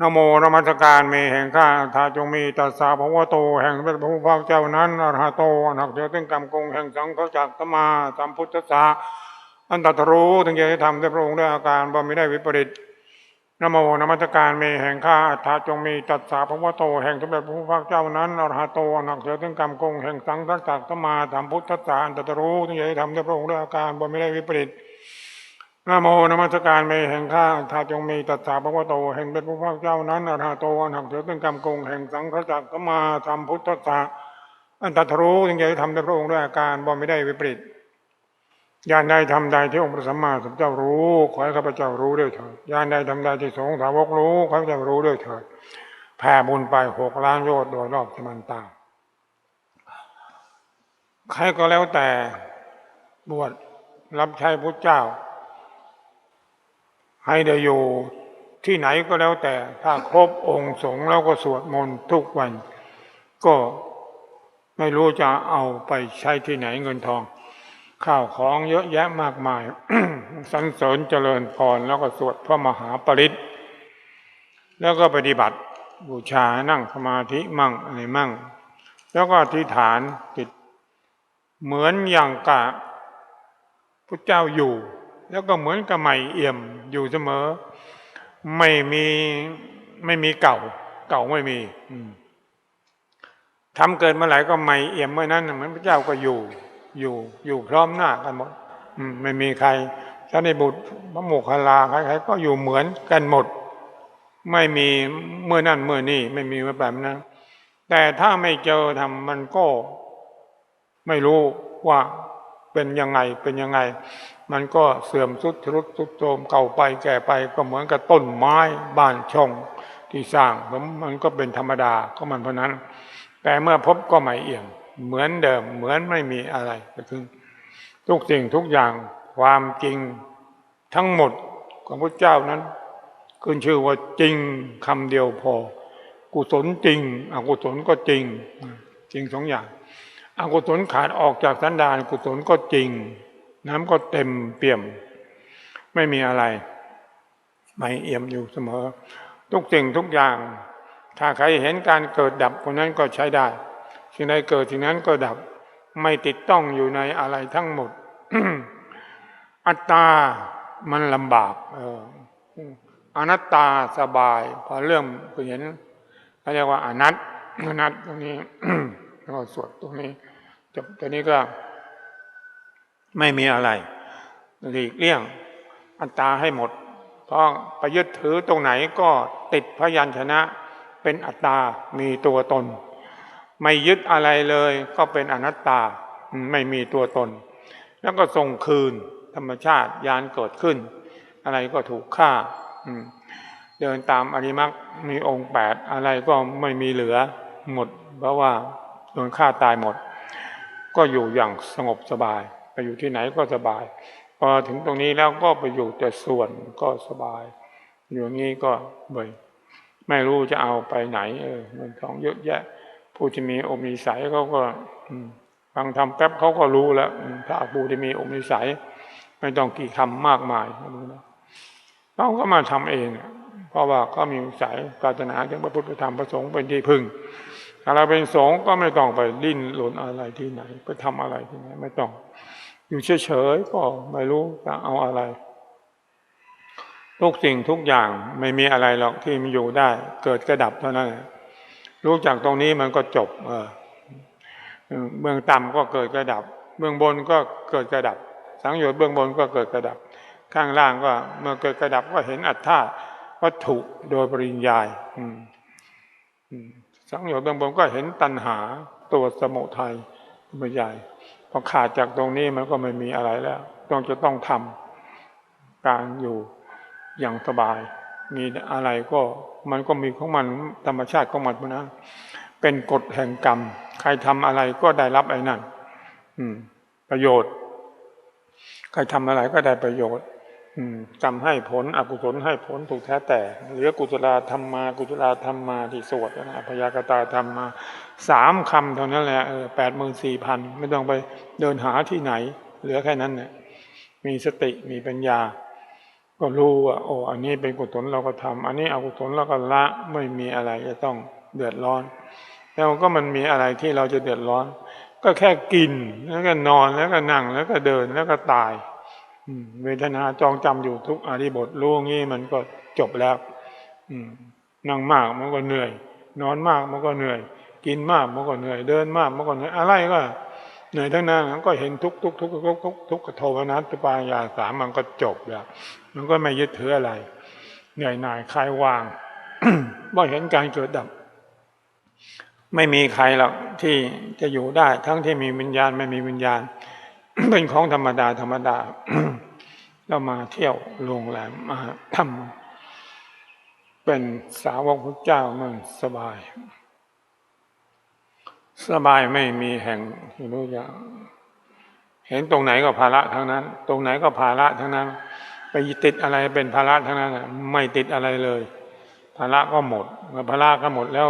นโมนมัสการเมแห่งข้าทาจงมีตัสสะภะวโต แห่งพระผู้ภาคเจ้านั้นอรหะโตอนักเดียวถึงกรรมกงแห่งสังฆจักรมาสัมพุทธสสะอันตรัสรู้ถึงจะให้ทำได้พระองค์ด้วยอาการบ่ไม่ได้วิปริตนโมนมัสการเมแห่งข้าทาจงมีตัสสะภะวโต แห่งพระผู้ภาคเจ้านั้นอรหะโตอนักเดียวถึงกรรมกงแห่งสังฆจักรมาสัมพุทธสสะอันตรัสรู้ถึงจะให้ทำได้พระองค์ด้วยอาการบ่ไม่ได้วิปริต นโมนมัสการเมแห่งข้าถ้าจงมีตัสสะพระวโตแห่งเป็นพระภาคเจ้านั้นอรหะโตอันหักเถือเป็นกรรมกงแห่งสังฆจักรสมมาธรรมพุทธสะอันตรัสรู้จึงจะได้ทำได้พระองค์ด้วยอาการบ่ไม่ได้วิปริตญาณใดทำใดที่องค์พระสัมมาสัมพุทธเจ้ารู้ขอให้ข้าพเจ้ารู้ด้วยเถิดญาณใดทำใดที่สงสาวกรู้ขอให้ข้าพเจ้ารู้ด้วยเถิดแผ่บุญไปหกล้านโยชน์โดยรอบสมันตาใครก็แล้วแต่บวชรับใช้พระเจ้า ให้ได้อยู่ที่ไหนก็แล้วแต่ถ้าครบองค์สงฆ์แล้วก็สวดมนต์ทุกวัน ก็ไม่รู้จะเอาไปใช้ที่ไหนเงินทอง ข้าวของเยอะแยะมากมายสรรเสริญเจริญพรแล้วก็สวดพระมหาปริตแล้วก็ปฏิบัติบูชานั่งสมาธิมั่งอะไรมั่ง แล้วก็อธิษฐานจิตเหมือนอย่างกะพระเจ้าอยู่ แล้วก็เหมือนกับใหม่เอี่ยมอยู่เสมอ ไม่มีไม่มีเก่า เก่าไม่มีทำเกิดเมื่อไหร่ก็ใหม่เอี่ยมเมื่อนั้นเหมือนพระเจ้าก็อยู่ อยู่อยู่พร้อมหน้ากันหมดไม่มีใครท่าในบุตรพระโมคคัลลาใครๆก็อยู่เหมือนกันหมด ไม่มีเมื่อนั่นเมื่อนี่ไม่มีแบบนั้นแต่ถ้าไม่เจอทำมันก็ไม่รู้ว่า เป็นยังไงเป็นยังไง มันก็เสื่อมสุดทรุดสุดโทรมเก่าไปแก่ไปก็เหมือนกับต้นไม้บ้านช่องที่สร้างมันก็เป็นธรรมดาก็มันเพราะนั้น แต่เมื่อพบก็ไม่เอี่ยมเหมือนเดิมเหมือนไม่มีอะไรเกิดขึ้นทุกสิ่งทุกอย่างความจริงทั้งหมดของพระเจ้านั้นขึ้นชื่อว่าจริงคำเดียวพอ กุศลจริงอกุศลก็จริงจริงสองอย่าง อกุศลขาดออกจากสันดานกุศลก็จริง น้ำก็เต็มเปี่ยม ไม่มีอะไร ไม่เอี่ยมอยู่เสมอ ทุกสิ่งทุกอย่าง ถ้าใครเห็นการเกิดดับคนนั้นก็ใช้ได้สิ่งใดเกิดสิ่งนั้นก็ดับ ไม่ติดต้องอยู่ในอะไรทั้งหมด อัตตา มันลำบากเอออนัตตาสบาย พอเริ่มเห็นเขาเรียกว่าอนัตอนัตตรงนี้แล้วก็สวดตรงนี้ จบตัวนี้ก็ไม่มีอะไรหลีกเลี่ยงอัตตาให้หมด เพราะไปยึดถือตรงไหนก็ติดพยัญชนะ เป็นอัตตา มีตัวตน ไม่ยึดอะไรเลยก็เป็นอนัตตาไม่มีตัวตน แล้วก็ส่งคืนธรรมชาติยานเกิดขึ้น อะไรก็ถูกฆ่าเดินตามอริมักมีองค์แปดอะไรก็ไม่มีเหลือหมด เพราะว่าโดนฆ่าตายหมด ก็อยู่อย่างสงบสบายไปอยู่ที่ไหนก็สบาย พอถึงตรงนี้แล้วก็ไปอยู่แต่ส่วนก็สบาย อยู่นี้ก็เบื่อไม่รู้จะเอาไปไหน เออเงินทองเยอะแยะ ผู้ที่มีอมนิสัยเขาก็ฟังทำแป๊บเขาก็รู้แล้วถ้าผู้ที่มีอมนิสัย ไม่ต้องกี่คำมากมายเขาก็มาทำเองเพราะว่าก็มีสายปรารถนาถึงพระพุทธธรรมพระสงฆ์เป็นที่พึ่ง ถ้าเราเป็นสงฆ์ก็ไม่ต้องไปดิ้นหลนอะไรที่ไหน ไปทำอะไรที่ไหน ไม่ต้อง อยู่เฉยๆก็ไม่รู้จะเอาอะไร ทุกสิ่งทุกอย่างไม่มีอะไรหรอกที่มันอยู่ได้ เกิดกระดับเท่านั้นรู้จักตรงนี้มันก็จบ เออเบื้องต่ำก็เกิดกระดับ เบื้องบนก็เกิดกระดับ สังโยชน์เบื้องบนก็เกิดกระดับ ข้างล่างก็ เมื่อเกิดกระดับก็เห็นอัตถาวัตถุโดยปริยายอืม สังโยชน์เบื้องบนก็เห็นตัณหาตัวสมุทัยปริยายพอขาดจากตรงนี้มันก็ไม่มีอะไรแล้ว ต้องจะต้องทำการอยู่อย่างสบาย มีอะไรก็มันก็มีของมันธรรมชาติของมันนะเป็นกฎแห่งกรรม ใครทำอะไรก็ได้รับไอ้นั่นประโยชน์ ใครทำอะไรก็ได้ประโยชน์ กรรมให้ผล อกุศลให้ผลถูกแท้แต่ เหลือกุศลธรรมมา กุศลธรรมมาที่สวดนะพยากตาธรรมมาสามคำเท่านั้นแหละเออแปดหมื่นสี่พันไม่ต้องไปเดินหาที่ไหน เหลือแค่นั้นเนี่ยมีสติมีปัญญา ก็รู้ว่าโอ้อันนี้เป็นกุศลเราก็ทำอันนี้อกุศลเราก็ละไม่มีอะไรจะต้องเดือดร้อน แล้วก็มันมีอะไรที่เราจะเดือดร้อน ก็แค่กินแล้วก็นอนแล้วก็นั่งแล้วก็เดินแล้วก็ตาย เวทนาจองจำอยู่ทุกอริบทรู้งี้มันก็จบแล้วนั่งมากมันก็เหนื่อย นอนมากมันก็เหนื่อย กินมากมันก็เหนื่อย เดินมากมันก็เหนื่อยอะไรก็เหนื่อยทั้งนั้นก็เห็นทุกทุกทุกทุกทุกทุกโทมนัสปายาสามมันก็จบแล้วมันก็ไม่ยึดถืออะไร เหนื่อยหน่ายคลายวางว่าเห็นการเกิดดับ ไม่มีใครหรอกที่จะอยู่ได้ ทั้งที่มีวิญญาณไม่มีวิญญาณ เป็นของธรรมดาธรรมดา เรามาเที่ยวโรงแรมมาทำเป็นสาวกพระเจ้ามันสบาย สบายไม่มีแห่งที่รู้จะเห็นตรงไหนก็ภาระทั้งนั้น ตรงไหนก็ภาระทั้งนั้น ไปติดอะไรเป็นภาระทั้งนั้น ไม่ติดอะไรเลย ภาระก็หมดเมื่อภาระก็หมดแล้ว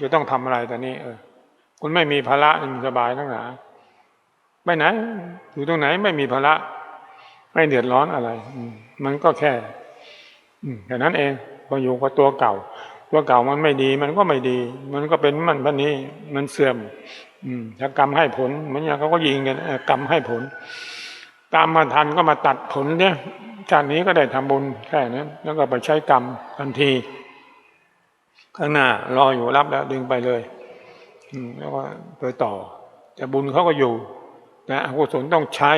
จะต้องทำอะไรแต่นี้เออ คุณไม่มีภาระมันสบายทั้งหนา ไปไหน อยู่ตรงไหนไม่มีภาระไม่เดือดร้อนอะไร มันก็แค่แค่นั้นเองพออยู่กับตัวเก่า ตัวเก่ามันไม่ดี มันก็ไม่ดี มันก็เป็นมันพันนี้ มันเสื่อมอืถ้ากรรมให้ผลเหมือนอย่างเขาก็ยิงกันกรรมให้ผล ตามมาทันก็มาตัดผลเนี่ยชาตินี้ก็ได้ทำบุญแค่นั้น แล้วก็ไปใช้กรรมทันที ข้างหน้ารออยู่รับแล้วดึงไปเลยอืแล้วก็ไปต่อ แต่บุญเขาก็อยู่ แต่อกุศลต้องใช้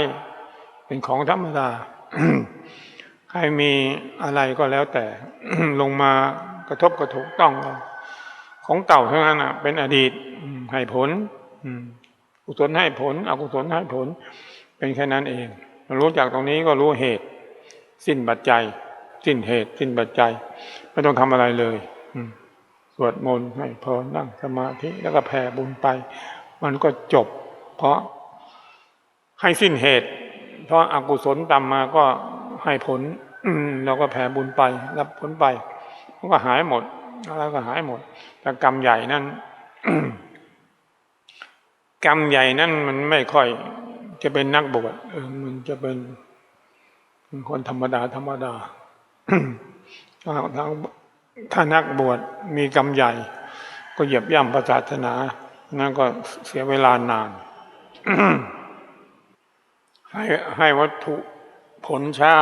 เป็นของธรรมดา ใครมีอะไรก็แล้วแต่ลงมากระทบกระถูกต้องเราของเก่าทั้งนั้นอะ เป็นอดีตให้ผลอกุศลให้ผล อกุศลให้ผล เป็นแค่นั้นเอง รู้จากตรงนี้ก็รู้เหตุ สิ้นปัจจัย สิ้นเหตุ สิ้นปัจจัย ไม่ต้องทำอะไรเลยสวดมนต์ให้พรนั่งสมาธิแล้วก็แผ่บุญไป มันก็จบ เพราะ ให้สิ้นเหตุ เพราะอากุศลตามมาก็ให้ผลเราก็แผ่บุญไปรับผลไปมันก็หายหมดแล้วก็หายหมด แต่กรรมใหญ่นั่นกรรมใหญ่นั่นมันไม่ค่อย จะเป็นนักบวชมันจะเป็นคนธรรมดา ธรรมดาถ้าถ้านักบวชมีกรรมใหญ่ ก็เหยียบย่ำพระศาสนานั่นก็เสียเวลานาน ให้ให้วัตถุผลช้า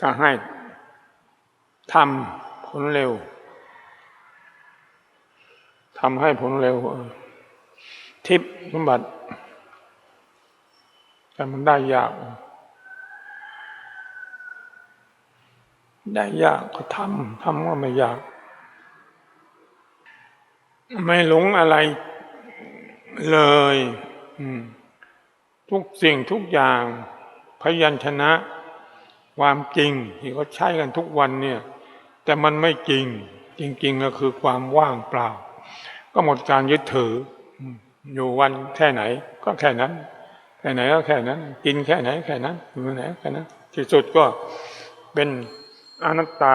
ก็ให้ทำผลเร็วทำให้ผลเร็ว ทิพสมบัติ แต่มันได้ยาก ได้ยากก็ทำทำก็ไม่ยาก ไม่หลงอะไรเลย อืม ทุกสิ่งทุกอย่างพยัญชนะ ความจริงที่เขาใช้กันทุกวันเนี่ยแต่มันไม่จริง จริงๆก็คือความว่างเปล่า ก็หมดการยึดถือ อยู่วันแค่ไหน ก็แค่นั้น แค่ไหนก็แค่นั้น กินแค่ไหนแค่นั้นอยู่ไหนแค่นั้นที่สุดก็เป็นอนัตตา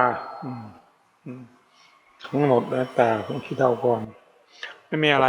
ทั้งหมดอนัตตาของขี้เท่าก่อนไม่มีอะไร